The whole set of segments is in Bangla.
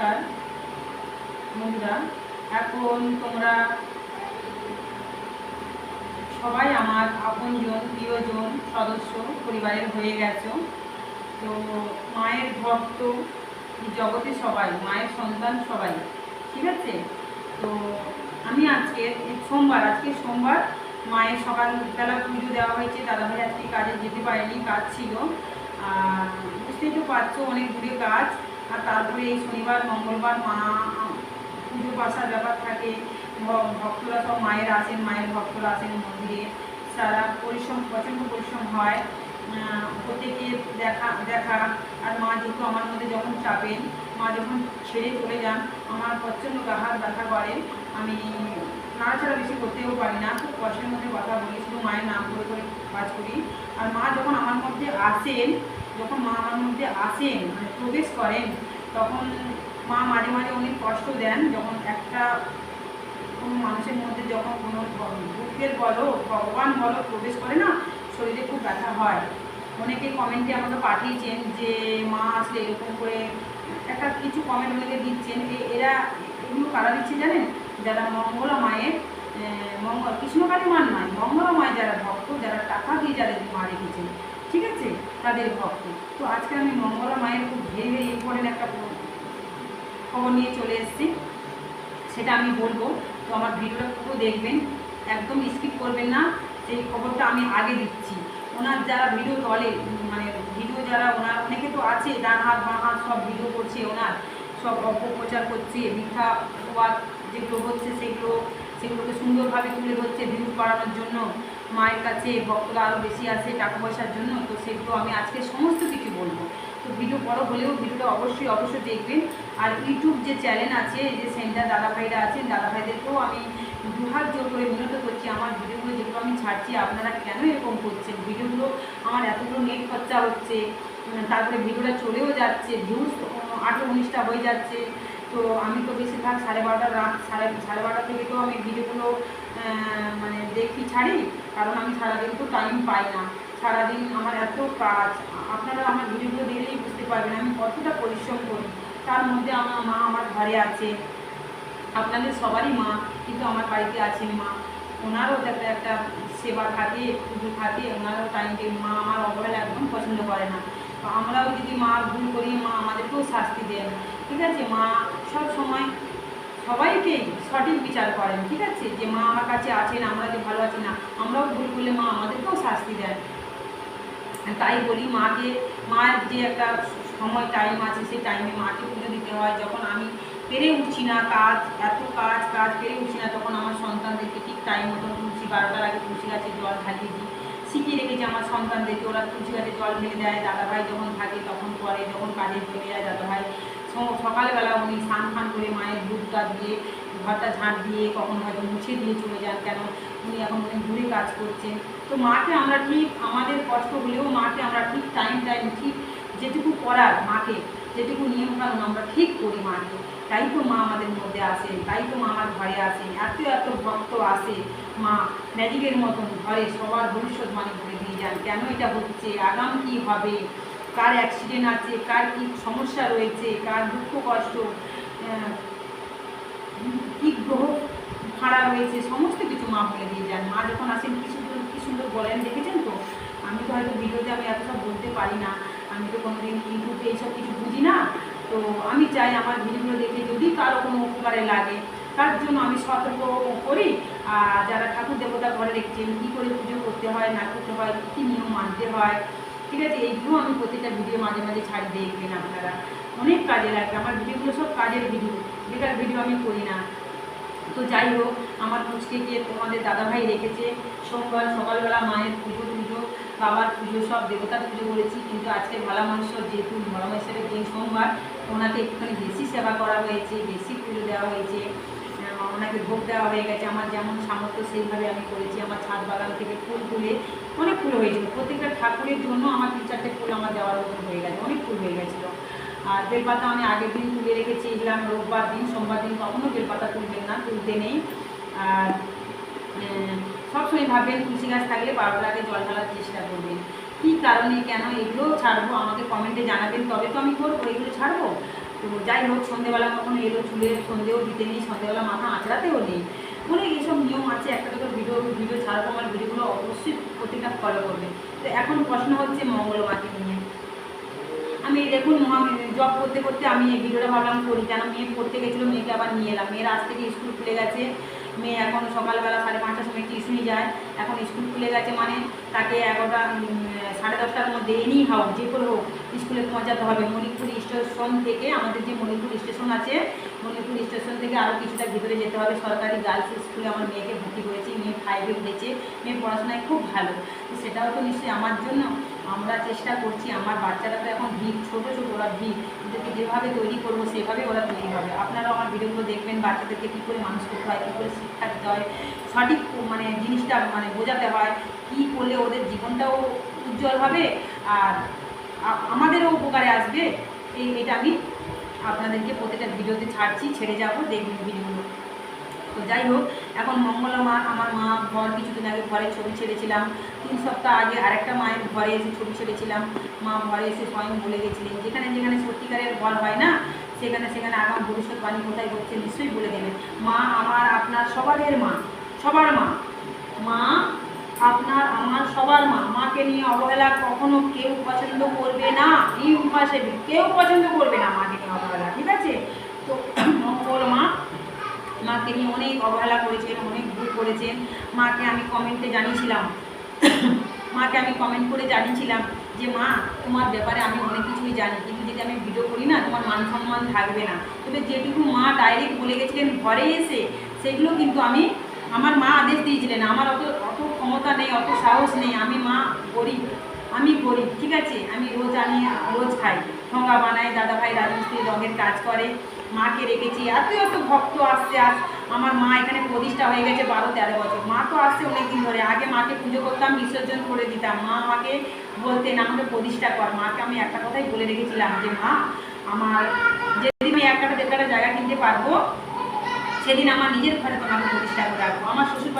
নমস্কার। বন্ধুরা, এখন তোমরা সবাই আমার আপনজন, প্রিয়জন, সদস্য, পরিবারের হয়ে গেছো। তো মায়ের ভক্ত জগতে সবাই, মায়ের সন্তান সবাই, ঠিক আছে? তো আমি আজকে, সোমবার আজকে সোমবার মায়ের সকালবেলা পুজো দেওয়া হয়েছে। দাদাভাই আজকে কাজে যেতে পারেনি, কাজ ছিল। আর বুঝতেই তো পারছ, অনেক দূরে কাজ। আর তারপরে এই শনিবার, মঙ্গলবার মা পুজো পাশার ব্যাপার থাকে। ভক্তরা সব মায়ের আসেন, মায়ের ভক্তরা আসেন মন্দিরে। সারা পরিশ্রম, প্রচণ্ড পরিশ্রম হয় প্রত্যেকে দেখা দেখা। আর মা যেহেতু আমার মধ্যে যখন চাপেন, মা যখন ছেড়ে চলে যান, আমার প্রচণ্ড গাহাত ব্যথা করে। আমি নাড়াচাড়া বেশি করতেও পারি না, খুব কষ্টের মধ্যে কথা বলি, শুধু মায়ের নাম করে করে কাজ করি। আর মা যখন আমার মধ্যে আসেন যখন মা আমার মধ্যে আসেন মানে প্রবেশ করেন, তখন মা মাঝে মাঝে অনেক কষ্ট দেন। যখন একটা কোনো মানুষের মধ্যে যখন কোনো দুঃখের বলো, ভগবান বলো প্রবেশ করে না, শরীরে খুব ব্যথা হয়। অনেকে কমেন্টে আমাকে পাঠিয়েছেন যে, মা আসলে এরকম করে একটা কিছু কমেন্ট অনেকে দিচ্ছেন। এ- এরা এগুলো কারা দিচ্ছে জানেন? যারা মঙ্গলা মায়ের মঙ্গল, কৃষ্ণকালী মান নয় মঙ্গলা মায়ের যারা ভক্ত, যারা টাকা দিয়ে যাদের মা রেখেছেন। ঠিক আছে? তাদের ভক্ত। তো আজকে আমি মঙ্গলা মায়ের খুব ভেরি ইম্পর্টেন্ট একটা খবর নিয়ে চলে এসেছি। সেটা আমি বলব। তো আমার ভিডিওটা পুরো দেখবেন। একদম স্কিপ করবেন না। সেই খবরটা আমি আগে দিচ্ছি। ওনার যারা ভিডিও তলে মানে ভিডিও যারা ওনার অনেকে তো আছে, ডান হাত, বাঁ হাত সব ভিডিও করছে ওনার। সব অপপ্রচার করছে, মিথ্যা যেগুলো হচ্ছে সেগুলো সেগুলোকে সুন্দরভাবে তুলে ধরছে ভিউজ বাড়ানোর জন্য। মায়ের কাছে, ভক্তরা আরও বেশি আসে টাকা পয়সার জন্য, তো সেগুলো আমি আজকে সমস্ত কিছু বলব। তো ভিডিও বড় হলেও ভিডিওটা অবশ্যই অবশ্যই দেখবেন। আর ইউটিউব যে চ্যানেল আছে যে সেন্টার দাদাভাইরা আছেন দাদাভাইদেরকেও আমি দুহাত জোর করে বিরত করছি। আমার ভিডিওগুলো যেগুলো আমি ছাড়ছি, আপনারা কেন এরকম করছেন? ভিডিওগুলো আমার এতগুলো নেট খরচা হচ্ছে তারপরে ভিডিওটা চলেও যাচ্ছে ভিউজ আঠেরো উনিশটা হয়ে যাচ্ছে। তো আমি তো বেশিরভাগ সাড়ে বারোটা রাত, সাড়ে সাড়ে বারোটা থেকে তো আমি ভিডিওগুলো মানে দেখি, ছাড়ি। কারণ আমি সারাদিন তো টাইম পাই না। সারাদিন আমার এত কাজ। আপনারা আমার ভিডিওগুলো দেখলেই বুঝতে পারবেন আমি কতটা পরিশ্রম করি। তার মধ্যে আমার মা আমার ঘরে আছে। আপনাদের সবারই মা, কিন্তু আমার বাড়িতে আছেন মা। ওনারও তো একটা সেবা থাকে, পুজো থাকে, ওনারও টাইম টেবিল মা আমার অবহেলা একদম পছন্দ করে না। আমরাও যদি মা ভুল করি, মা আমাদেরকেও শাস্তি দেন। ঠিক আছে? মা সব সময় সবাইকেই সঠিক বিচার করেন, ঠিক আছে? যে মা আমার কাছে আছেন, আমরা যে ভালো আছি না, আমরাও ভুল করলে মা আমাদেরকেও শাস্তি দেন। তাই বলি, মাকে মায়ের যে একটা সময় টাইম আছে, সেই টাইমে মাকে পুজো দিতে হয়। যখন আমি পেরে উঠছি না, কাজ, এত কাজ কাজ পেরে উঠছি না, তখন আমার সন্তানদেরকে ঠিক টাইম মতো তুলসী, বারোটার আগে তুলসী গাছে জল ঢালিয়ে দিই। শিখিয়ে রেখেছি আমার সন্তানদেরকে, ওরা তুলসী গাছে জল ঢেলে দেয়। দাদাভাই যখন থাকে, তখন করে, যখন কাজে চলে যায় দাদাভাই সকালবেলা উনি স্নান ফান করে মায়ের দুধটা দিয়ে, ঘরটা ঝাঁট দিয়ে কখন হয়তো মুছে দিয়ে চলে যান কেন? উনি এখন অনেক দূরে কাজ করছেন। তো মাকে আমরা ঠিক, আমাদের কষ্ট হলেও মাকে আমরা ঠিক টাইম টাইম ঠিক যেটুকু করার মাকে, যেটুকু নিয়ম কানুন আমরা ঠিক করি মাকে। তাই তো মা আমাদের মধ্যে আসেন, তাই তো মা আমার ঘরে আসেন। এত এত ভক্ত আসে মা ম্যাজিকের মতন ঘরে সবার ভবিষ্যৎ মানে করে দিয়ে যান। কেন এটা হচ্ছে? আগাম কি হবে? কার অ্যাক্সিডেন্ট আছে, কার কি সমস্যা রয়েছে, কার দুঃখ, কষ্ট কি গ্রহ খাড়া রয়েছে, সমস্ত কিছু মা বলে দিয়ে যান। মা যখন আসেন, কি সুন্দর, কী সুন্দর বলেন, দেখেছেন তো? আমি তো হয়তো ভিডিওতে আমি এত সব বলতে পারি না। আমি তো কোনোদিন ইউটিউবে এইসব কিছু বুঝি না। তো আমি চাই আমার ভিডিওগুলো দেখে যদি কারও কোনো উপকারে লাগে, তার জন্য আমি সতর্ক করি। আর যারা ঠাকুর দেবতা ঘরে দেখছেন কী করে পুজো করতে হয়, না করতে হয়, কী নিয়ম মানতে হয় ঠিক আছে এইগুলো আমি প্রত্যেকটা ভিডিও মাঝে মাঝে ছাড়ি, দেখবেন আপনারা। অনেক কাজে লাগবে, আমার ভিডিওগুলো সব কাজের ভিডিও বেকার ভিডিও আমি করি না। তো যাই হোক, আমার পুচকে গিয়ে তোমাদের দাদাভাই রেখেছে, সোমবার সকালবেলা মায়ের পুজো পুজো, বাবার পুজো, সব দেবতার পুজো করেছি, কিন্তু আজকে ভালা মানুষ যেহেতু ভালো মানুষের দিন সোমবার ওনাকে একটুখানি বেশি সেবা করা হয়েছে বেশি পুজো দেওয়া হয়েছে। ওনাকে ভোগ দেওয়া হয়ে গেছে। আমার যেমন সামর্থ্য, সেইভাবে আমি করেছি। আমার ছাদ বাগান থেকে ফুল তুলে অনেক ফুল হয়েছিল। প্রত্যেকটা ঠাকুরের জন্য আমার তিন চারটে ফুল আমার দেওয়ার মতন হয়ে গেছে। অনেক ফুল হয়ে গেছিল। আর বেলপাতা আমি আগের দিন তুলে রেখেছি। এগুলো রোববার দিন, সোমবার দিন কখনো বেলপাতা তুলবেন না, তুলতে নেই। আর সবসময় ভাববেন তুলসী গাছ থাকলে বারোটার আগে জল ঢালার চেষ্টা করবেন। কী কারণে, কেন? এগুলো ছাড়বো। আমাকে কমেন্টে জানাবেন, তবে তো আমি করব, এগুলো ছাড়বো। তো যাই হোক, সন্ধেবেলা কখনো এলো চুলে, সন্ধেও দিতে নেই, সন্ধেবেলা মাথা আঁচড়াতেও নেই। অনেক এইসব নিয়ম আছে, একটা দুটো ভিডিও ভিডিও ছাড়ার আমার ভিডিওগুলো অবশ্যই প্রতিটা ফলো করবে। তো এখন প্রশ্ন হচ্ছে মঙ্গলমাকে নিয়ে। আমি দেখুন জব করতে করতে আমি এই ভিডিওটা ভাবলাম করি, কেন মেয়ে পড়তে গেছিল, মেয়েকে আবার নিয়ে এলাম। মেয়ের আজ থেকে স্কুল খুলে গেছে। মেয়ে এখন সকালবেলা সাড়ে পাঁচটার সময় টিউশনি যায়। এখন স্কুল খুলে গেছে মানে তাকে এগারোটা সাড়ে দশটার মধ্যে এনি হোক যে করে হোক স্কুলে পৌঁছাতে হবে। মণিপুর স্টেশন থেকে আমাদের যে মণিপুর স্টেশন আছে, মণিপুর স্টেশন থেকে আরও কিছুটা ভিতরে যেতে হবে। সরকারি গার্লস স্কুলে আমার মেয়েকে ভর্তি করেছি, মেয়ে ফাইভে উঠেছে। মেয়ে পড়াশোনায় খুব ভালো। তো সেটাও তো নিশ্চয়ই আমার জন্য আমরা চেষ্টা করছি। আমার বাচ্চারা তো এখন ভিক ছোটো ছোটো ওরা ভিক ওদেরকে যেভাবে তৈরি করব, সেভাবে ওরা তৈরি হবে। আপনারাও আমার ভিডিওগুলো দেখবেন, বাচ্চাদেরকে কী করে মানুষ করতে হয়, কী করে শিক্ষা দিতে হয়, সঠিক মানে জিনিসটা মানে বোঝাতে হয়, কী করলে ওদের জীবনটাও উজ্জ্বল হবে। আর আমাদেরও উপকারে আসবে। এই এটা আমি আপনাদেরকে প্রত্যেকটা ভিডিওতে ছাড়ছি, ছেড়ে যাব, দেখবেন ভিডিওগুলো। তো যাই হোক, এখন মঙ্গলা মা, আমার মা ঘর কিছুদিন আগে ঘরে ছবি ছেড়েছিলাম। তিন সপ্তাহ আগে আরেকটা মায়ের ঘরে এসে ছবি ছেড়েছিলাম। মা ঘরে এসে স্বয়ং বলে গেছিলেন, যেখানে যেখানে সত্যিকারের ঘর হয় না, সেখানে সেখানে আগাম ভবিষ্যৎ বাণী কোথায় হচ্ছে নিশ্চয়ই বলে দেবেন। মা আমার, আপনার সবারের মা, সবার মা। মা আপনার, আমার, সবার মা, মাকে নিয়ে অবহেলা কখনো কেউ পছন্দ করবে না। এই উপাসে কেউ পছন্দ করবে না মাকে নিয়ে অবহেলা, ঠিক আছে? তো মঙ্গল মা, মাকে নিয়ে অনেক অবহেলা করেছেন, অনেক ভুল করেছেন। মাকে আমি কমেন্টে জানিয়েছিলাম। মাকে আমি কমেন্ট করে জানিয়েছিলাম যে, মা, তোমার ব্যাপারে আমি অনেক কিছুই জানি, কিন্তু যদি আমি ভিডিও করি না, তোমার মান সম্মান থাকবে না। তবে যেটুকু মা ডাইরেক্ট বলে গেছিলেন, ঘরে এসে, সেগুলো কিন্তু আমি আমার মা আদেশ দিয়েছিলেন, আমার অত অত ক্ষমতা নেই, অত সাহস নেই, আমি মা গরিব, আমি গরিব, ঠিক আছে? আমি রোজ আমি রোজ খাই ঠোঙ্গা বানাই, দাদা ভাই রাজমিস্ত্রি রঙের কাজ করে, মাকে রেখেছি, এত এত ভক্ত আসছে আস আমার মা এখানে প্রতিষ্ঠা হয়ে গেছে বারো, তেরো বছর। মা তো আসছে অনেকদিন ধরে, আগে মাকে পুজো করতাম, বিসর্জন করে দিতাম। মা আমাকে বলতেন, আমাকে প্রতিষ্ঠা কর। মাকে আমি একটা কথাই বলে রেখেছিলাম যে, মা, আমার যেদিন আমি একটা কাটা দেড় জায়গা কিনতে পারব, সেদিন আমার নিজের ঘরে তোমাকে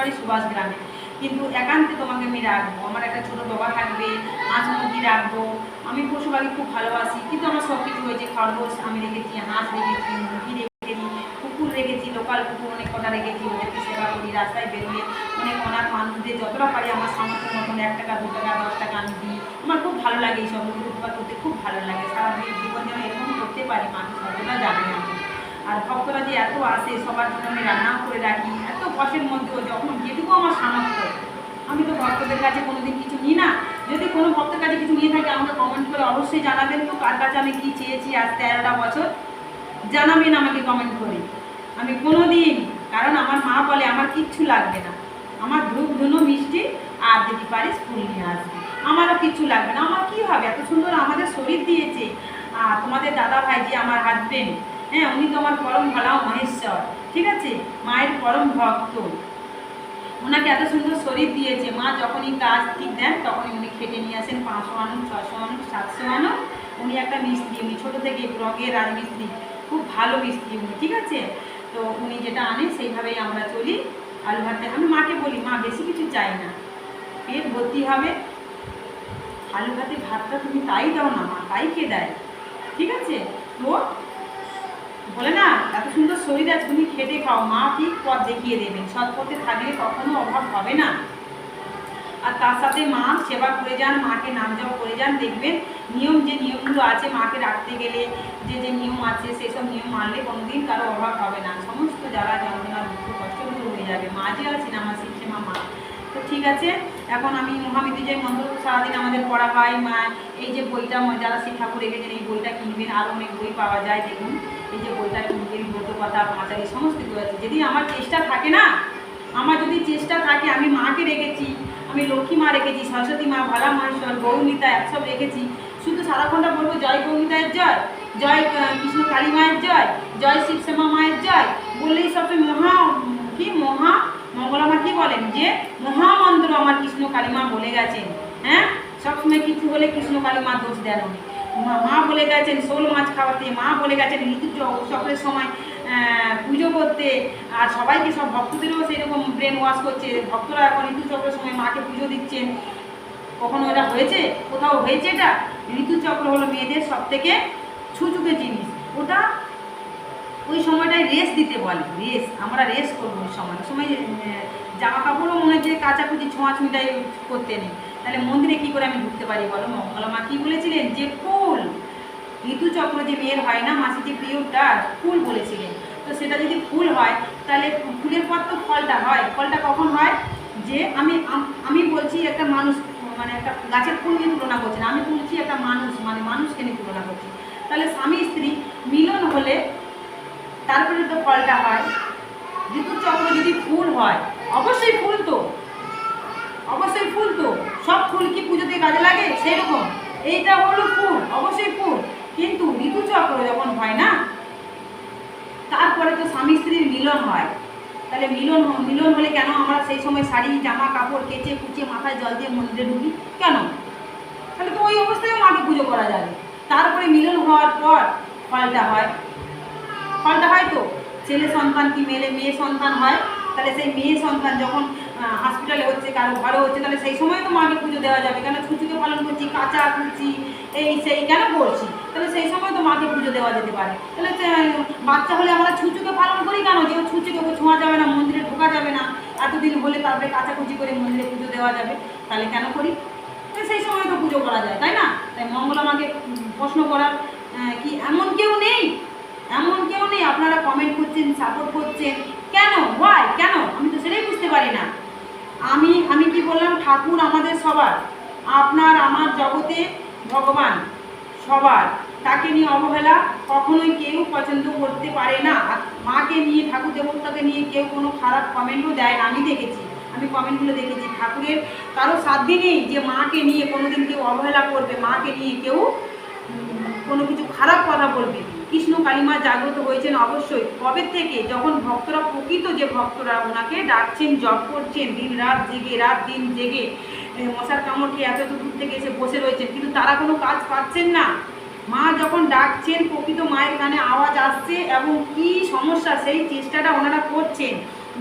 বাড়ি সুভাষ গ্রামে। কিন্তু একান্তে তোমাকে আমি রাখব। আমার একটা ছোটো বাবা থাকবে হাঁস মুরগি রাখব। আমি পশু পাখি খুব ভালোবাসি। কিন্তু আমার সব কিছু হয়েছে খরগোশ। আমি রেখেছি, হাঁস রেখেছি, মুরগি রেখেছি, কুকুর রেখেছি, লোকাল কুকুর অনেক কটা রেখেছি। ওদেরকে সেবা করি, রাস্তায় বেরোলে অনেক অনাথ মানুষদের যতটা পারি আমার সামর্থ্য মতন এক টাকা, দু টাকা, দশ টাকা আমি দিই। আমার খুব ভালো লাগে এইসব। উপকার করতে খুব ভালো লাগে। সারা জীবন যেন এরকম করতে পারি মানুষ সর্বদা জানে আমি আর ভক্তরা যে এত আসে, সবার জন্য আমি রান্নাও করে রাখি। কষ্টের মধ্যেও যখন যেটুকু আমার সামর্থ্য। আমি তো ভক্তদের কাছে কোনোদিন কিছু নিই না। যদি কোনো ভক্তের কাছে কিছু নিয়ে থাকে, আমাকে কমেন্ট করে অবশ্যই জানাবেন তো, কার কাছে আমি কী চেয়েছি আজ তেরোটা বছর। জানাবেন আমাকে কমেন্ট করে। আমি কোনো দিন কারণ আমার মা বলে, আমার কিচ্ছু লাগবে না। আমার ধূপ, ধুনো, মিষ্টি আর যদি পারিস ফুল নিয়ে আসবে। আমারও কিচ্ছু লাগবে না। আমার কী হবে? এত সুন্দর আমাদের শরীর দিয়েছে। আর তোমাদের দাদা ভাই যে আমার হাজবেন্ড হ্যাঁ উনি তো আমার পরম ভালাও মহেশ্বর। ঠিক আছে? মায়ের পরম ভক্ত। ওনাকে এত সুন্দর শরীর দিয়েছে। মা যখনই কাজ ঠিক দেন, তখনই উনি খেটে নিয়ে আসেন। পাঁচশো আনুন ছশো আনুন, সাতশো আনুন। উনি একটা মিস্ত্রি, উনি ছোটো থেকে রঙের রাজমিস্ত্রি খুব ভালো মিস্ত্রি উনি, ঠিক আছে? তো উনি যেটা আনেন, সেইভাবেই আমরা চলি। আলু ভাতে আমি মাকে বলি, মা, বেশি কিছু চাই না। পেট ভর্তি হবে। আলু ভাতে ভাতটা তুমি তাই দাও না মা, তাই কে দেয়। ঠিক আছে? তো বলে না, এত সুন্দর শরীর আছে তুমি খেটে খাও, মা ঠিক পথ দেখিয়ে দেবেন। সৎ পথে থাকলে কখনো অভাব হবে না। আর তার সাথে মা সেবা করে যান, মাকে নাম জপ করে যান, দেখবেন নিয়ম যে নিয়মগুলো আছে মাকে রাখতে গেলে, যে যে নিয়ম আছে সেসব নিয়ম মানলে কোনোদিন কারও অভাব হবে না। সমস্ত যারা যন্ত্রণা, দুঃখ কষ্ট দূর হয়ে যাবে। মা যে আছে না আমার শিখছে মা মা। তো ঠিক আছে, এখন আমি মহামৃত্যুঞ্জয় মন্ত্র সারাদিন আমাদের পড়া হয়। মা, এই যে বইটা যারা শিক্ষা করে গেছেন, এই বইটা কিনবেন। আরও অনেক বই পাওয়া যায়, দেখুন। এই যে বইটা ব্রত কথা পাঁচালি সমস্ত কিছু আছে। যদি আমার চেষ্টা থাকে না, আমার যদি চেষ্টা থাকে, আমি মাকে রেখেছি, আমি লক্ষ্মী মা রেখেছি, সরস্বতী মা ভালা মহেশ্বর গৌমিতা সব রেখেছি, শুধু সারাক্ষণটা বলব, জয় গৌমিতায়ের জয় জয় কৃষ্ণ কালী মায়ের জয় জয় শিবশ্যামা মায়ের জয়, বললেই সবসময় মহা, কি মহা, মঙ্গলামা কি বলেন যে, মহামন্ত্র আমার কৃষ্ণ কালীমা বলে গেছেন হ্যাঁ? সবসময় কিছু বলে কৃষ্ণ কালীমা দোষ দেন মা- বলে গেছেন, শোল মাছ খাওয়াতে। মা বলে গেছেন ঋতু চক্রের সময় পুজো করতে। আর সবাইকে সব ভক্তদেরও সেরকম ব্রেন ওয়াশ করছে। ভক্তরা এখন ঋতু চক্রের সময় মাকে পুজো দিচ্ছেন। কখনো এটা হয়েছে? কোথাও হয়েছে এটা? ঋতুচক্র হলো মেয়েদের সব থেকে ছুচুকে জিনিস। ওটা ওই সময়টায় রেস্ট দিতে বলে। রেস্ট আমরা রেস্ট করব ওই সময়। ওই সময় জামা কাপড়ও মনে হচ্ছে কাচাকুচি ছোঁয়াছুঁটাই করতে নেই। তাহলে মন্দিরে কি করে আমি ঢুকতে পারি বলো মা? কি বলেছিলেন? যে ফুল। ঋতুচক্র যে মেয়ের হয় না মাসি যে পিরিয়ডটা, ফুল বলেছিলেন। তো সেটা যদি ফুল হয়, তাহলে ফুলের পর তো ফলটা হয়। ফলটা কখন হয়? যে আমি আমি বলছি একটা মানুষ মানে একটা গাছের ফুল নিয়ে তুলনা করছি না আমি বলছি একটা মানুষ মানে মানুষকে নিয়ে তুলনা করছি। তাহলে স্বামী, স্ত্রী মিলন হলে তারপরে তো ফলটা হয়। ঋতুচক্র যদি ফুল হয়, অবশ্যই ফুল তো অবশ্যই ফুল তো সব ফুল কি পুজোতে কাজে লাগে সেরকম। এইটা হলো ফুল অবশ্যই ফুল কিন্তু ঋতুচক্র যখন হয় না, তারপরে তো স্বামী স্ত্রীর মিলন হয়। তাহলে মিলন মিলন হলে কেন আমরা সেই সময় শাড়ি, জামা, কাপড় কেচে কুচে মাথায় জল দিয়ে মন্দিরে ঢুকি? কেন? তাহলে তো ওই অবস্থায় মাকে পুজো করা যাবে। তারপরে মিলন হওয়ার পর ফলটা হয়। ফলটা হয় তো? ছেলে সন্তান কি মেলে? মেয়ে সন্তান হয়। তাহলে সেই মেয়ে সন্তান যখন হসপিটালে হচ্ছে, কারও ঘরে হচ্ছে, তাহলে সেই সময় তো মাকে পুজো দেওয়া যাবে। কেন ছুচুকে পালন করছি, কাঁচা কুচি, এই সেই, কেন করছি তাহলে সেই সময় তো মাকে পুজো দেওয়া যেতে পারে। তাহলে বাচ্চা হলে আমরা ছুচুকে পালন করি কেন? যে ছুচুকে ছোঁয়া যাবে না, মন্দিরে ঢোকা যাবে না। এতদিন হলে তারপরে কাচাকুচি করে মন্দিরে পুজো দেওয়া যাবে। তাহলে কেন করি? সেই সময় তো পুজো করা যায়, তাই না? তাই মঙ্গলা মাকে প্রশ্ন করার কি এমন কেউ নেই? এমন কেউ নেই? আপনারা কমেন্ট করছেন সাপোর্ট করছেন। কেন? ওয়াই কেন? আমি তো সেটাই বুঝতে পারি না। আমি আমি কি বললাম? ঠাকুর আমাদের সবার, আপনার, আমার জগতে ভগবান সবার। তাকে নিয়ে অবহেলা কখনোই কেউ পছন্দ করতে পারে না। মাকে নিয়ে, ঠাকুর দেবতাকে নিয়ে কেউ কোনো খারাপ কমেন্টও দেয় না। আমি দেখেছি, আমি কমেন্টগুলো দেখেছি। ঠাকুরের কারও সাধ্য নেই যে মাকে নিয়ে কোনোদিন কেউ অবহেলা করবে, মাকে নিয়ে কেউ কোনো কিছু খারাপ কথা বলবে। কৃষ্ণ কালিমা জাগ্রত হয়েছেন অবশ্যই। কবে থেকে? যখন ভক্তরা প্রকৃত যে ভক্তরা ওনাকে ডাকছেন, জপ করছেন, দিন রাত জেগে, রাত দিন জেগে মশার কামড় খেয়ে এত দূর থেকে এসে বসে রয়েছেন, কিন্তু তারা কোনো কাজ পাচ্ছেন না। মা যখন ডাকছেন, প্রকৃত মায়ের কানে আওয়াজ আসছে এবং কি সমস্যা, সেই চেষ্টাটা ওনারা করছেন।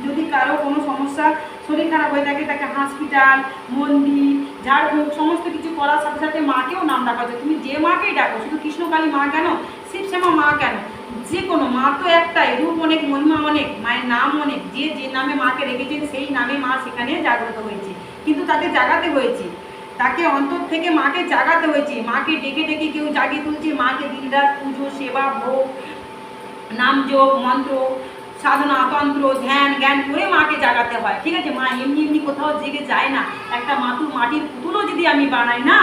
যদি কারও কোনো সমস্যা, শরীর খারাপ হয়ে থাকে, তাকে হসপিটাল মন্দির, ঝাড়ফুঁক, সমস্ত কিছু করার সাথে সাথে মাকেও নাম ডাকা তুমি যে মাকেই ডাকো, শুধু কৃষ্ণকালী মা কেন? শিবশ্যামা মা কেন? যে কোনো মা তো একটাই, রূপ অনেক, মহিমা অনেক, মায়ের নাম অনেক, যে যে নামে মাকে রেখেছেন সেই নামে মা সেখানে জাগ্রত হয়েছে। কিন্তু তাকে জাগাতে হয়েছে। তাকে অন্তর থেকে মাকে জাগাতে হয়েছে। মাকে ডেকে ডেকে কেউ জাগিয়ে তুলছে। মাকে দিনরাত পুজো, সেবা, ভোগ, নাম যোগ মন্ত্র, সাধনা, তন্ত্র, ধ্যান, জ্ঞান করে মাকে জাগাতে হয়। ঠিক আছে, মা এমনি এমনি কোথাও জেগে যায় না। একটা মাতুর মাটির পুতুলও যদি আমি বানাই না,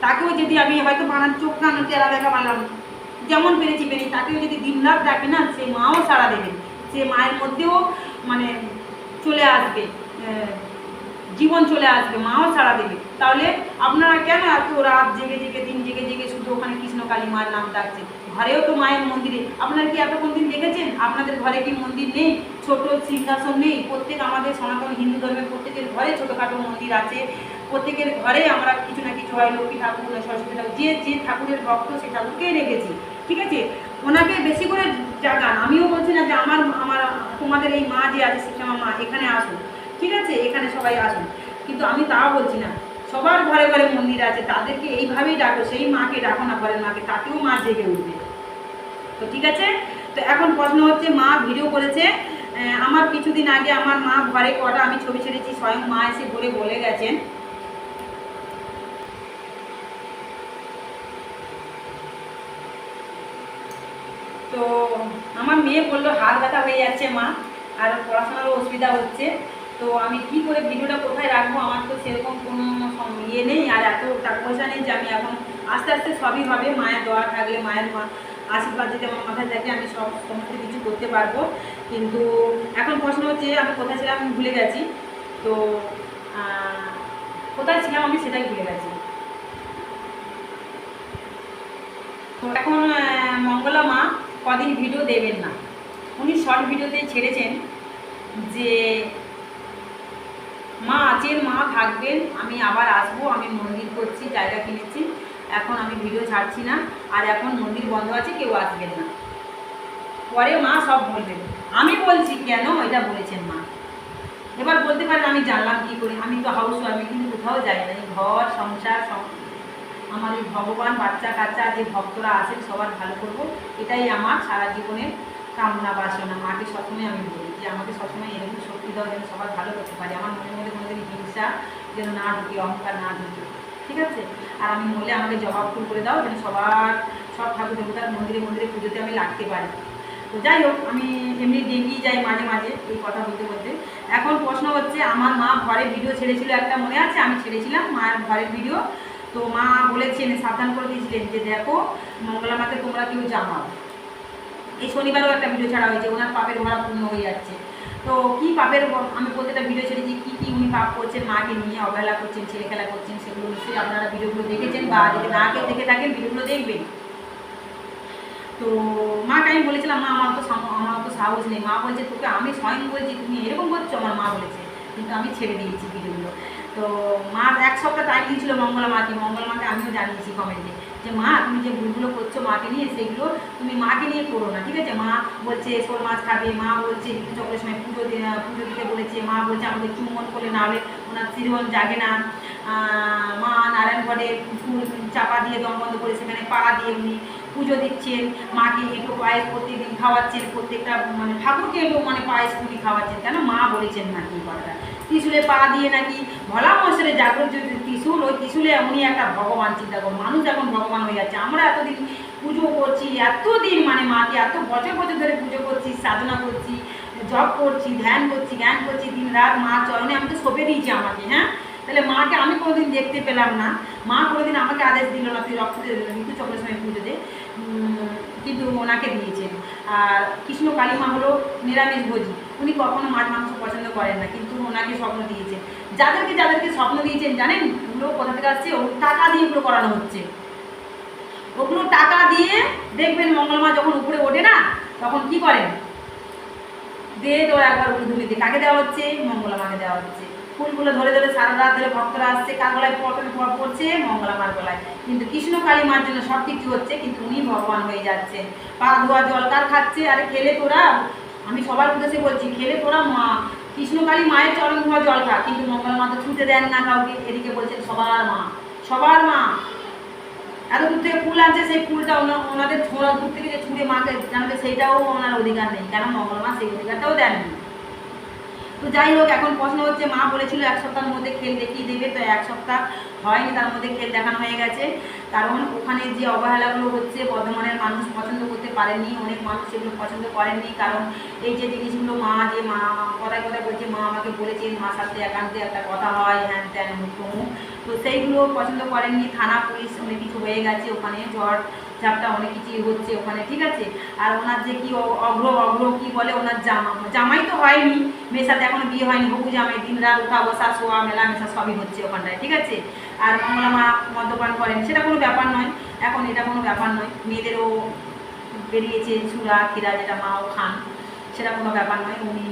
তাকেও যদি আমি হয়তো বানার চোখ কান তেরা দেখা বানালাম। যেমন পেরেছি পেরেছি তাকেও যদি দিনরাত ডাকে না, সে মাও সাড়া দেবে। সে মায়ের মধ্যেও মানে চলে আসবে জীবন চলে আসবে, মাও সাড়া দেবে। তাহলে আপনারা কেন এত রাত জেগে জেগে, দিন জেগে জেগে শুধু ওখানে কৃষ্ণ কালী মায়ের নাম ডাকছেন ঘরেও তো মায়ের মন্দিরে। আপনারা কি এত দিন দেখেছেন? আপনাদের ঘরে কি মন্দির নেই? ছোট সিংহাসন নেই? প্রত্যেক আমাদের সনাতন হিন্দু ধর্মের প্রত্যেকের ঘরে ছোটোখাটো মন্দির আছে। প্রত্যেকের ঘরে আমরা কিছু না কিছু হয়, লক্ষ্মী ঠাকুর, সরস্বতী ঠাকুর, যে যে ঠাকুরের ভক্ত সে ঠাকুরকেই রেখেছি। ঠিক আছে? ওনাকে বেশি করে জাগান। আমিও বলছি না যে আমার আমার, তোমাদের এই মা যে আছে শিক্ষা মা, এখানে আসুন। ঠিক আছে? এখানে সবাই আসুন। কিন্তু আমি তাও বলছি না, সবার ঘরে ঘরে মন্দির আছে, তাদেরকে এইভাবেই ডাকো, সেই মাকে ডাকো না, ঘরের মাকে, তাতেও মা জেগে উঠবে। তো ঠিক আছে? তো এখন প্রশ্ন হচ্ছে, মা ভিডিও করেছে আমার কিছুদিন আগে আমার মা ঘরে কটা আমি ছবি ছেড়েছি, স্বয়ং মা এসে বলে বলে গেছেন তো আমার মেয়ে বলল হাত ব্যথা হয়ে যাচ্ছে মা, আর পড়াশোনারও অসুবিধা হচ্ছে। তো আমি কি করে ভিডিওটা কোথায় রাখব? আমার তো সেরকম কোনো ইয়ে নেই, আর এত টাকা পয়সা নেই যে আমি এখন আস্তে আস্তে সবই হবে, মায়ের দোয়া থাকলে মায়ের মা, আশীর্বাদ যদি আমার মাথায় থাকে, আমি সব সমস্ত কিছু করতে পারব। কিন্তু এখন প্রশ্ন হচ্ছে, আমি কোথায় ছিলাম আমি ভুলে গেছি। তো কোথায় ছিলাম আমি সেটাই ভুলে গেছি। তো এখন মঙ্গলা মা কদিন ভিডিও দেবেন না। উনি শর্ট ভিডিওতে ছেড়েছেন যে, মা আছেন মা থাকবেন, আমি আবার আসব, আমি মন্দির করছি, জায়গা কিনেছি, এখন আমি ভিডিও ছাড়ছি না, আর এখন মন্দির বন্ধ আছে, কেউ আসবেন না। পরে মা সব বলবেন। আমি বলছি, কেন এটা বলেছেন মা? এবার বলতে পারেন, আমি জানলাম কি করে? আমি তো হাউস ওয়াইফ কিন্তু কোথাও যাই না ঘর, সংসার সং- আমার এই ভগবান, বাচ্চা কাচ্চা, যে ভক্তরা আছেন, সবার ভালো করব। এটাই আমার সারা জীবনের কামনা, বাসনা। মাকে সবসময় আমি বলি যে, আমাকে সবসময় এরকম শক্তি দাও যেন সবার ভালো করতে পারি। আমার মনের মধ্যে কোনোদিন হিংসা যেন না ঢুকে, অহংকার না ঢুকে। ঠিক আছে? আর আমি বললে আমাকে জবাব ফুল করে দাও, যেন সবার, সব ঠাকুর দেবতার মন্দিরে মন্দিরে পুজোতে আমি লাগতে পারি। তো যাই হোক, আমি এমনি ডেঙ্গি যাই মাঝে মাঝে এই কথা বলতে বলতে। এখন প্রশ্ন হচ্ছে, আমার মা ঘরে ভিডিও ছেড়েছিল, একটা মনে আছে? আমি ছেড়েছিলাম মায়ের ঘরের ভিডিও তো মা বলেছেন, সাবধান করে দিয়েছিলেন যে দেখো, মঙ্গলা মাকে তোমরা কেউ জানাও এই শনিবারও একটা ভিডিও ছাড়া হয়েছে, ওনার পাপের ভরা পূর্ণ হয়ে যাচ্ছে। তো কি পাপের আমি প্রত্যেকটা ভিডিও ছেড়েছি, কী কী উনি পাপ করছেন, মাকে নিয়ে অবহেলা করছেন, ছেলে খেলা করছেন, সেগুলো নিশ্চয়ই আপনারা ভিডিওগুলো দেখেছেন, বা যদি না কেউ দেখে থাকেন ভিডিওগুলো দেখবেন। তো মাকে আমি বলেছিলাম, মা, আমার তো আমার তো সাহস নেই। মা বলছে, তোকে আমি স্বয়ং বলছি, তুমি এরকম করছ? আমার মা বলেছে, কিন্তু আমি ছেড়ে দিয়েছি ভিডিওগুলো তো মা এক সপ্তাহ টাইম দিয়েছিল মঙ্গলা মাকে মঙ্গলা মাকে আমিও জানিয়েছি কমেন্টে যে মা, তুমি যে ভুলগুলো করছ মাকে নিয়ে, সেগুলো তুমি মাকে নিয়ে করো না, ঠিক আছে? মা বলছে শোল মাছ খাবে, মা বলছে চক্রের সময় পুজো পুজো দিতে বলেছে, মা বলছে আমাদের চুম্বন করলে না হলে ওনার শ্রীবন জাগে না। মা নারায়ণগড়ে ফুল চাপা দিয়ে দম বন্ধ করে সেখানে পাড়া দিয়ে উনি পুজো দিচ্ছেন, মাকে একটু পায়েস প্রত্যেকদিন খাওয়াচ্ছেন, প্রত্যেকটা মানে ঠাকুরকে একটু মানে পায়েস পুরি খাওয়াচ্ছেন, কেন মা বলেছেন নাকি কথাটা? ত্রিশুলে পা দিয়ে নাকি ভোলা মশারে জাগ্রত যে ত্রিশুল ওই ত্রিশুলে উনি একটা ভগবান চিন্তা করো, মানুষ এখন ভগবান হয়ে যাচ্ছে। আমরা এতদিন পুজো করছি, এতদিন মানে মাকে এত বছর বছর ধরে পুজো করছি, সাধনা করছি, জপ করছি, ধ্যান করছি, জ্ঞান করছি, দিন রাত মা চরণে আমি তো সঁপে দিয়েছি আমাকে হ্যাঁ? তাহলে মাকে আমি কোনোদিন দেখতে পেলাম না। মা কোনোদিন আমাকে আদেশ দিল না তুই রক্ত দিল, কিন্তু চক্রের সময় পুজো দে কিন্তু ওনাকে দিয়েছেন। আর কৃষ্ণ কালীমা হলো নিরামিষ ভোজি উনি কখনো মাছ মাংস পছন্দ করেন না, কিন্তু ওনাকে স্বপ্ন দিয়েছেন যাদেরকে যাদেরকে স্বপ্ন দিয়েছেন, জানেন? ওগুলো কোথা থেকে আসছে? ও টাকা দিয়ে এগুলো করানো হচ্ছে। ওগুলো টাকা দিয়ে দেখবেন মঙ্গলমা যখন উপরে ওঠে না, তখন কি করেন? দিয়ে তো একবার উলুধুলি দিয়ে কাকে দেওয়া হচ্ছে? মঙ্গলামাকে দেওয়া হচ্ছে। ফুলগুলো ধরে ধরে সারা রাত ধরে ভক্তরা আসছে, কার গলায় পটল পড়ছে? মঙ্গলামার গলায়। কিন্তু কৃষ্ণ কালী মার জন্য সব কিছু হচ্ছে, কিন্তু উনি ভগবান হয়ে যাচ্ছেন। পা ধোয়া জল কার খাচ্ছে? আরে খেলে তোরা। আমি সবার উদ্দেশ্যে বলছি, খেলে তোরা মা, কৃষ্ণকালী মায়ের চরণ ধোয়া জল খা কিন্তু মঙ্গলা মা তো ছুটে দেন না কাউকে, এদিকে বলছেন সবার মা সবার মা। এত দূর থেকে ফুল আনছে, সেই ফুলটা ওনার ওনাদের দূর থেকে যে ছুঁড়ে মাকে জানবে, সেইটাও ওনার অধিকার নেই, কেন মঙ্গল মা সেই অধিকারটাও দেননি। তো যাই হোক, এখন প্রশ্ন হচ্ছে, মা বলেছিল এক সপ্তাহের মধ্যে খেল দেখিয়ে দেবে, তো এক সপ্তাহ হয়নি, তার মধ্যে খেল দেখানো হয়ে গেছে। কারণ ওখানে যে অবহেলাগুলো হচ্ছে, বর্ধমানের মানুষ পছন্দ করতে পারেননি, অনেক মানুষ সেগুলো পছন্দ করেননি। কারণ এই যে জিনিসগুলো মা, যে মা কথায় কথায় বলছে, মা আমাকে বলেছেন মা সাথে একান্তে একটা কথা হয়, হ্যান ত্যান তো সেইগুলো পছন্দ করেননি, থানা, পুলিশ অনেক কিছু হয়ে গেছে, ওখানে ঝড় ঝাপটা অনেক কিছুই হচ্ছে ওখানে, ঠিক আছে? আর ওনার যে কি অগ্র অগ্র কি বলে, ওনার জামা, জামাই তো হয়নি, মেয়ের সাথে এখনও বিয়ে হয়নি হবু জামাই, দিন রাত উঠা বসা, শোয়া মেলা মেশা সবই হচ্ছে ওখানটায়, ঠিক আছে? আর মঙ্গলা মা মদ্যপান করেন, সেটা কোনো ব্যাপার নয়, এখন এটা কোনো ব্যাপার নয়, মেয়েদেরও বেরিয়েছে চূড়া, ক্ষীরা যেটা মাও খান, সেটা কোনো ব্যাপার নয়, উনি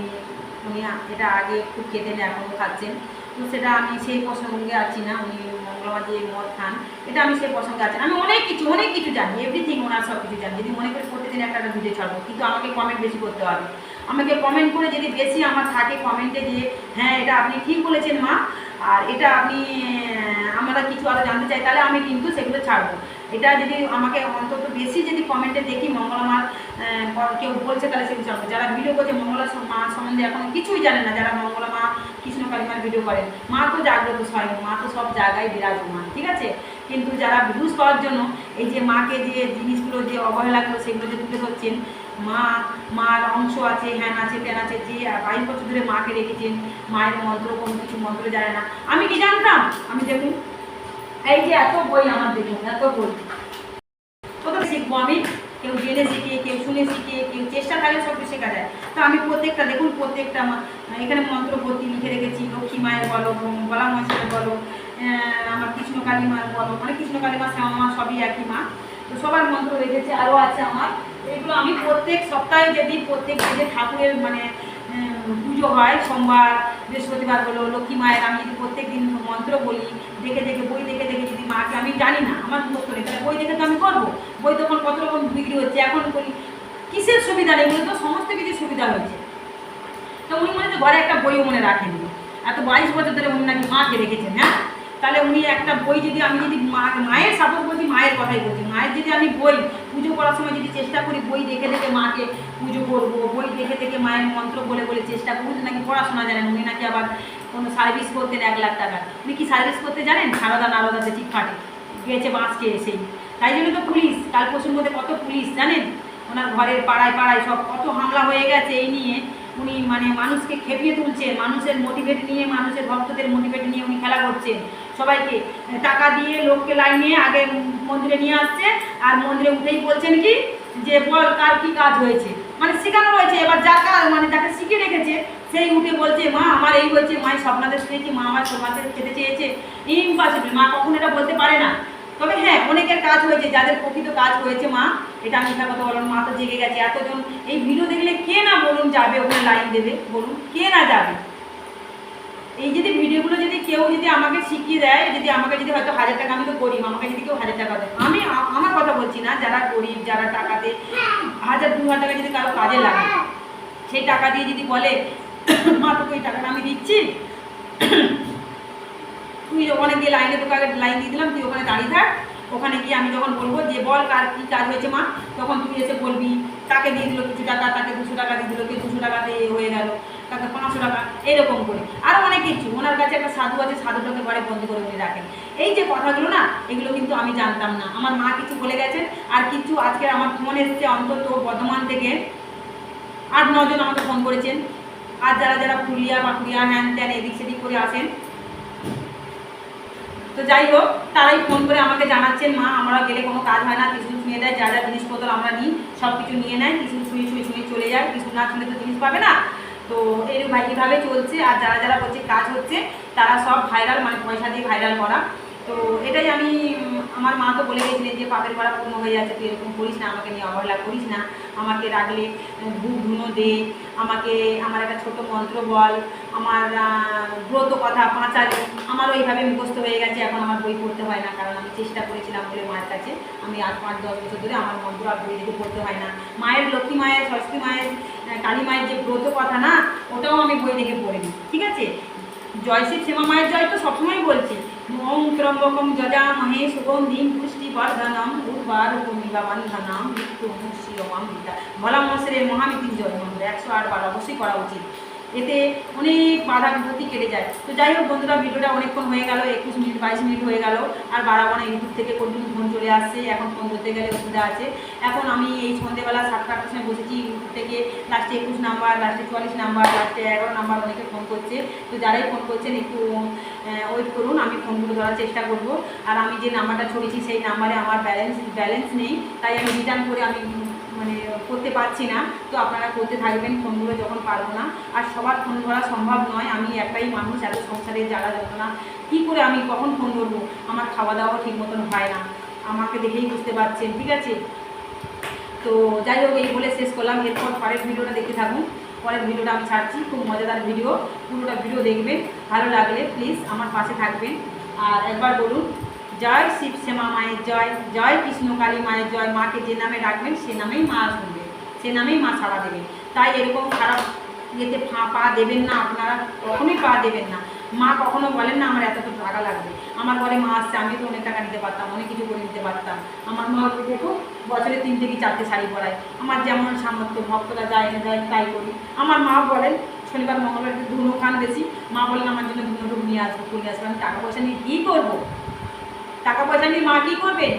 উনি এটা আগে খুব খেতেন, এখনও খাচ্ছেন। তো সেটা আমি সেই প্রসঙ্গে আছি না, উনি মঙ্গলবার যে মদ খান, এটা আমি সেই প্রসঙ্গে আছি। আমি অনেক কিছু অনেক কিছু জানি এভরিথিং ওনার সব কিছু জানি। যদি মনে করি প্রতিদিন একটা একটা ভিডিও ছাড়বো, কিন্তু আমাকে কমেন্ট বেশি করতে হবে। আমাকে কমেন্ট করে যদি বেশি আমার থাকে কমেন্টে যে হ্যাঁ এটা আপনি ঠিক বলেছেন মা, আর এটা আপনি আমরা কিছু আরও জানতে চাই, তাহলে আমি কিন্তু সেগুলো ছাড়বো। এটা যদি আমাকে অন্তত বেশি যদি কমেন্টে দেখি মঙ্গলমার আহ, কেউ বলছে তাহলে সেগুলো ছাড়বো যারা ভিডিও করছে মঙ্গলা মা সম্বন্ধে এখন কিছুই জানে না যারা মঙ্গলা মা কৃষ্ণ কালিমার ভিডিও করেন মা তো জাগ্রত স্বয়ং মা তো সব জায়গায় বিরাজমান ঠিক আছে? কিন্তু যারা ভিউজ পাওয়ার জন্য এই যে মাকে যে জিনিসগুলো যে অবহেলাগুলো সেগুলো যে তুলে ধরছেন মা মার অংশ আছে হ্যান আছে ত্যান আছে যে বাইশ বছর ধরে মাকে রেখেছেন মায়ের মন্ত্র কোনো কিছু মন্ত্র জানে না। আমি কি জানতাম? আমি দেখুন এই যে এত বই আমার দেখুন এত বই। কোথাও শিখব আমি? কেউ জেনে শিখে, কেউ শুনে শিখে, কেউ চেষ্টা থাকলে সব কিছু শেখা যায় তো আমি প্রত্যেকটা, দেখুন প্রত্যেকটা মা- এখানে মন্ত্র ভর্তি লিখে রেখেছি লক্ষ্মী মায়ের বলো, বলা মশাইয়ের বলো আমার কৃষ্ণ কালী মার বলো মানে কৃষ্ণ কালী মা শ্যামা মা সবই একই মা। তো সবার মন্ত্র রেখেছে, আরও আছে আমার। এগুলো আমি প্রত্যেক সপ্তাহে যদি প্রত্যেক যে ঠাকুরের মানে পুজো হয়, সোমবার, বৃহস্পতিবার হলো লক্ষ্মী মায়ের, আমি যদি প্রত্যেক দিন মন্ত্র বলি, দেখে দেখে, বই দেখে দেখে যদি মাকে, আমি জানি না, আমার মুখস্থ নেই তাহলে বই দেখে তো আমি করব। বই তখন কত রকম বিক্রি হচ্ছে, এখন করি। কিসের সুবিধা নেই? তো, সমস্ত কিছু সুবিধা হয়েছে তো উনি মনে ঘরে একটা বইও মনে রাখেনি এত বাইশ বছর ধরে উনি নাকি মাকে রেখেছেন হ্যাঁ? তাহলে উনি একটা বই যদি আমি যদি মায়ের সাপোর্ট বলছি মায়ের কথাই বলছি। মায়ের যদি আমি বই, পুজো করার সময় যদি চেষ্টা করি, বই দেখে দেখে মাকে পুজো করব, বই দেখে দেখে মায়ের মন্ত্র বলে বলে চেষ্টা করব নাকি পড়াশোনা জানেন, উনি নাকি আবার কোনো সার্ভিস করতেন এক লাখ টাকা। উনি কি সার্ভিস করতে জানেন? সারদা নারদাতে চিটফাটে। গিয়েছে বাঁশ খেয়ে এসেই। তাই জন্য তো পুলিশ, কাল পরশুর মধ্যে কত পুলিশ, জানেন? ওনার ঘরের পাড়ায় পাড়ায় সব কত হামলা হয়ে গেছে এই নিয়ে। উনি মানে মানুষকে খেপিয়ে তুলছেন মানুষের মোটিভেট নিয়ে, মানুষের ভক্তদের মোটিভেট নিয়ে উনি খেলা করছেন। সবাইকে টাকা দিয়ে লোককে লাইনে আগে মন্দিরে নিয়ে আসছে, আর মন্দিরে উঠেই বলছেন কি, যে বল কার কি কাজ হয়েছে? মানে শেখানো হয়েছে, এবার যা কাজ মানে যাকে শিখে রেখেছে, সেই উঠে বলছে, মা, আমার এই হয়েছে, মায়ের স্বপ্নাদের শুনেছি মা আমার সোমাতে খেতে চেয়েছে। ইম্পসিবল মা কখন এটা বলতে পারে না। তবে হ্যাঁ অনেকের কাজ হয়েছে, যাদের প্রকৃত কাজ হয়েছে মা, এটা আমি কথা বললাম, মা তো জেগে গেছে, এতজন, এই ভিডিও দেখলে কে না বলুন যাবে, ওখানে লাইন দেবে, বলুন কে না যাবে? এই যদি ভিডিওগুলো যদি কেউ যদি আমাকে শিখিয়ে দেয়, যদি আমাকে যদি হয়তো হাজার টাকা, আমি তো গরিব, আমাকে যদি কেউ হাজার টাকা দেয়, আমি আমার কথা বলছি না, যারা গরিব, যারা টাকাতে হাজার, দু হাজার টাকা যদি কারও কাজে লাগে, সেই টাকা দিয়ে যদি বলে, মা তোকে ওই টাকাটা আমি দিচ্ছি তুই ওখানে গিয়ে লাইনে তোকে লাইন দিয়ে দিলাম, তুই ওখানে দাঁড়িয়ে থাক। ওখানে গিয়ে আমি যখন বলব যে বল কার কী কাজ হয়েছে মা, তখন তুই এসে বলবি তাকে দিয়ে দিল কিছু টাকা, তাকে দুশো টাকা দিয়ে দিল কেউ দুশো টাকাতে হয়ে গেল, তাকে পাঁচশো টাকা, এরকম করে। আরও অনেক কিছু। ওনার কাছে একটা সাধু আছে সাধুটাকে ঘরে বন্দি করে উনি রাখেন এই যে কথাগুলো না, এগুলো কিন্তু আমি জানতাম না। আমার মা কিছু বলে গেছেন, আর কিছু আজকে আমার ফোন এসছে, অন্তত বর্ধমান থেকে আট নজন আমাকে ফোন করেছেন। আর যারা যারা পুরুলিয়া, বাঁকুড়িয়া, হ্যান ত্যান, এদিক সেদিক করে আসেন তো যাই হোক, তারাই ফোন করে আমাকে জানাচ্ছেন মা, আমরা গেলে কোনো কাজ হয় না, কিছু নিয়ে দেয়, যা যা জিনিসপত্র আমরা নিই সব কিছু নিয়ে নেয়, কিছু ছুঁয়ে ছুঁয়ে ছুঁয়ে চলে যায়, কিছু না শুনে তো জিনিস পাবে না। তো এই ভাই কীভাবে চলছে, আর যারা যারা হচ্ছে কাজ হচ্ছে, তারা সব ভাইরাল মানে পয়সা দিয়ে ভাইরাল করা। তো এটাই আমি আমার মা তো বলে গেছিলেন যে পাপের পাড়া পূর্ণ হয়ে যাচ্ছে, তুই এরকম করিস না, আমাকে নিয়ে অবহেলা করিস না, আমাকে রাখলে ধূপ ধুনো দে, আমাকে, আমার একটা ছোট মন্ত্র বল, আমার ব্রত কথা পাঁচালি আমার ওইভাবে মুখস্থ হয়ে গেছে, এখন আমার বই পড়তে হয় না, কারণ আমি চেষ্টা করেছিলাম বলে মায়ের কাছে, আমি আট পাঁচ, দশ বছর ধরে আমার মন্ত্র আর বই দেখে পড়তে হয় না। মায়ের লক্ষ্মী মায়ের, সরস্বতী মায়ের কালী মায়ের যে ব্রত কথা না, ওটাও আমি বই দেখে পড়িনি, ঠিক আছে? জয় শ্রী শ্যামা মায়ের জয় তো সবসময় বলছে। ওম ত্রম্বকম যজা মহে সুগন্ধিম পুষ্টি বর্ধনম উর্বার ভূমিকা বন্ধনম মৃত্যু মুশিয়মাম বিদ্যা। ভোলা মশরে মহামৃত্যুঞ্জয় মন্ত্র একশো আট বার অবশ্যই করা উচিত। এতে অনেক বাধা বিপত্তি কেটে যায়। তো যাই হোক বন্ধুরা, ভিডিওটা অনেকক্ষণ হয়ে গেল, একুশ মিনিট, বাইশ মিনিট হয়ে গেল, আর বাড়াবো না ইউটিউব থেকে কন্টিনিউ ফোন চলে আসছে। এখন ফোন ধরতে গেলে অসুবিধা আছে। এখন আমি এই সন্ধ্যেবেলা সাতটা আটটার সময় বসেছি ইউটিউব থেকে লাস্টে একুশ নাম্বার লাস্টে চুয়াল্লিশ নাম্বার লাস্টে এগারো নাম্বার অনেকে ফোন করছে। তো যারাই ফোন করছেন একটু ওয়েট করুন, আমি ফোনগুলো ধরার চেষ্টা করব। আর আমি যে নাম্বারটা ছড়িয়েছি, সেই নাম্বারে আমার ব্যালেন্স ব্যালেন্স নেই। তাই আমি রিটার্ন করে আমি মানে করতে পারছি না, তো আপনারা করতে থাকবেন, ফোনগুলো যখন পারব না। আর সবার ফোন ধরা সম্ভব নয়, আমি একটাই মানুষ, এত সংসারে যারা না, কী করে আমি কখন ফোন ধরবো? আমার খাওয়া দাওয়া ঠিক মতন হয় না, আমাকে দেখেই বুঝতে পারছেন, ঠিক আছে? তো যাই হোক, এই বলে শেষ করলাম। এরপর পরের ভিডিওটা দেখতে থাকুন। পরের ভিডিওটা আমি ছাড়ছি, খুব মজাদার ভিডিও, পুরোটা ভিডিও দেখবেন, ভালো লাগলে প্লিজ আমার পাশে থাকবেন। আর একবার বলুন জয় শিব শ্যামা মায়ের জয় জয় কৃষ্ণ কালী মায়ের জয়, মাকে যে নামে রাখবেন সে নামেই মা শুনবে সে নামেই মা ছাড়া দেবে তাই এরকম খারাপ ইয়েতে পা দেবেন না, আপনারা কখনোই পা দেবেন না। মা কখনো বলেন না, আমার এতটা টাকা লাগবে। আমার ঘরে মা আসছে আমি তো অনেক টাকা নিতে পারতাম, অনেক কিছু করে নিতে পারতাম। আমার মা দেখো, বছরে তিন থেকে চারটে শাড়ি পরায়। আমার যেমন সামর্থ্য, ভক্তরা যায় এনে দেয়, তাই করি। আমার মা বলেন, শনিবার, মঙ্গলবার একটু ধুনো খান বেশি। মা বলেন, আমার জন্য ধুনো টুক নিয়ে আসব করে আসব, আমি টাকা পয়সা নিয়ে কী করব? টাকা পয়সা নিয়ে মা কী করবেন?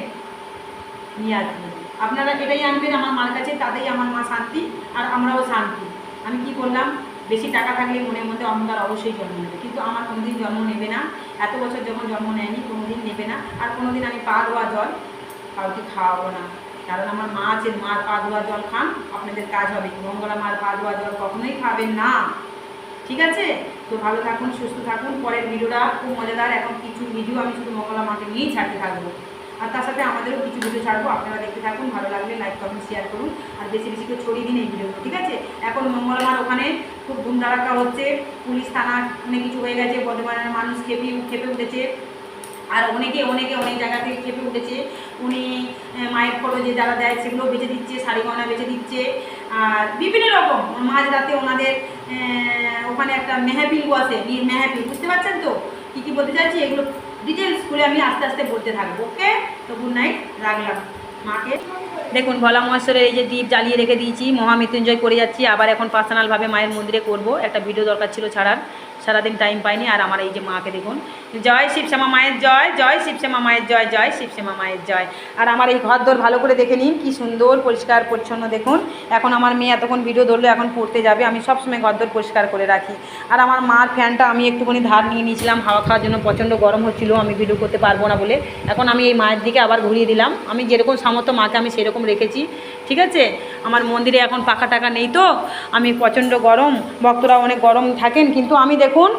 নিয়ে আসবেন। আপনারা এটাই আনবেন, আমার মার কাছে, তাতেই আমার মা শান্তি আর আমরাও শান্তি। আমি কি করলাম? বেশি টাকা থাকলে মনের মধ্যে অহংকার অবশ্যই জন্ম নেবে। কিন্তু আমার কোনোদিন জন্ম নেবে না। এত বছর যখন জন্ম নেয়নি, কোনোদিন নেবে না। আর কোনোদিন আমি পা ধোয়া জল কাউকে খাওয়াবো না। কারণ আমার মা আছে মার পা ধোয়া জল খান, আপনাদের কাজ হবে। মঙ্গলা মার পা ধোয়া জল কখনোই খাবেন না। ঠিক আছে? তো ভালো থাকুন সুস্থ থাকুন। পরের ভিডিওটা খুব মজাদার। এখন কিছু ভিডিও আমি শুধু মঙ্গলা মাকে নিয়েই ছাড়তে থাকব। আর তার সাথে আমাদেরও কিছু ভিডিও ছাড়বো। আপনারা দেখতে থাকুন। ভালো লাগলে লাইক কমেন্ট শেয়ার করুন। আর বেশি বেশি করে ছড়িয়ে দিন এই ভিডিওগুলো ঠিক আছে? এখন মঙ্গলবার ওখানে খুব ধুমধারাক্কা হচ্ছে। পুলিশ থানা অনেক কিছু হয়ে গেছে। বর্ধমানের মানুষ খেপে খেপে উঠেছে। আর অনেকে অনেকে অনেক জায়গা থেকে খেপে উঠেছে। উনি মায়ের ফটো যে যারা দেয় সেগুলো বেঁচে দিচ্ছে শাড়ি গয়না বেঁচে দিচ্ছে। আর বিভিন্ন রকম মাঝরাতে ওনাদের আহ, ওখানে একটা মেহাবিল বসে মেহাবিল। বুঝতে পারছেন তো? কী কী বলতে চাইছি এগুলো ডিটেলস করে আমি আস্তে আস্তে বলতে থাকব, ওকে? তো গুড নাইট রাখলাম মাকে। দেখুন ভোলা মহেশ্বরের এই যে দ্বীপ জ্বালিয়ে রেখে দিয়েছি মহামৃত্যুঞ্জয় করে যাচ্ছি, আবার এখন পার্সোনালভাবে মায়ের মন্দিরে করব। একটা ভিডিও দরকার ছিল ছাড়ার। সারাদিন টাইম পাইনি, আর আমার এই যে মাকে দেখুন। জয় শিবশ্যামা মায়ের জয় জয় শিবশ্যামা মায়ের জয় জয় শিবশ্যামা মায়ের জয়। আর আমার এই ঘর দর ভালো করে দেখে নিন, কি সুন্দর, পরিষ্কার, পরিচ্ছন্ন দেখুন। এখন আমার মেয়ে এতক্ষণ ভিডিও ধরলে, এখন পড়তে যাবে, আমি সবসময় ঘর দর পরিষ্কার করে রাখি। আর আমার মার ফ্যানটা আমি একটুখানি ধার নিয়ে নিয়েছিলাম, হাওয়া খাওয়ার জন্য প্রচণ্ড গরম হচ্ছিল, আমি ভিডিও করতে পারব না বলে। এখন আমি এই মায়ের দিকে আবার ঘুরিয়ে দিলাম। আমি যেরকম সামর্থ্য মাকে আমি সেরকম রেখেছি। ঠিক আছে? আমার মন্দিরে এখন পাখা টাকা নেই তো। আমি প্রচণ্ড গরম ভক্তরা অনেক গরম থাকেন, কিন্তু আমি দেখুন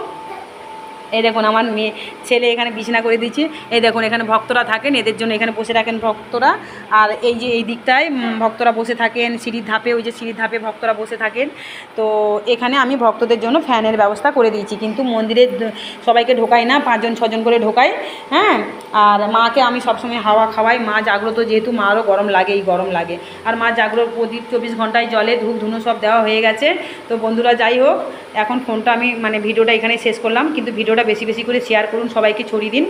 এই দেখুন, আমার মেয়ে, ছেলে এখানে বিছানা করে দিয়েছে। এই দেখুন, এখানে ভক্তরা থাকেন, এদের জন্য এখানে বসে রাখেন ভক্তরা। আর এই যে এই দিকটায় ভক্তরা বসে থাকেন, সিঁড়ির ধাপে, ওই যে সিঁড়ির ধাপে ভক্তরা বসে থাকেন। তো এখানে আমি ভক্তদের জন্য ফ্যানের ব্যবস্থা করে দিয়েছি। কিন্তু মন্দিরে সবাইকে ঢোকাই না, পাঁচজন, ছজন করে ঢোকাই হ্যাঁ? আর মাকে আমি সবসময় হাওয়া খাওয়াই। মা জাগ্রত, যেহেতু মারও গরম লাগেই, গরম লাগে। আর মা জাগ্রত প্রদীপ চব্বিশ ঘন্টায় জলে ধূপ ধুনো সব দেওয়া হয়ে গেছে। তো বন্ধুরা, যাই হোক, এখন ফোনটা আমি মানে ভিডিওটা এখানে শেষ করলাম। কিন্তু ভিডিওটা বেশি বেশি করে শেয়ার করুন সবাইকে ছড়িয়ে দিন।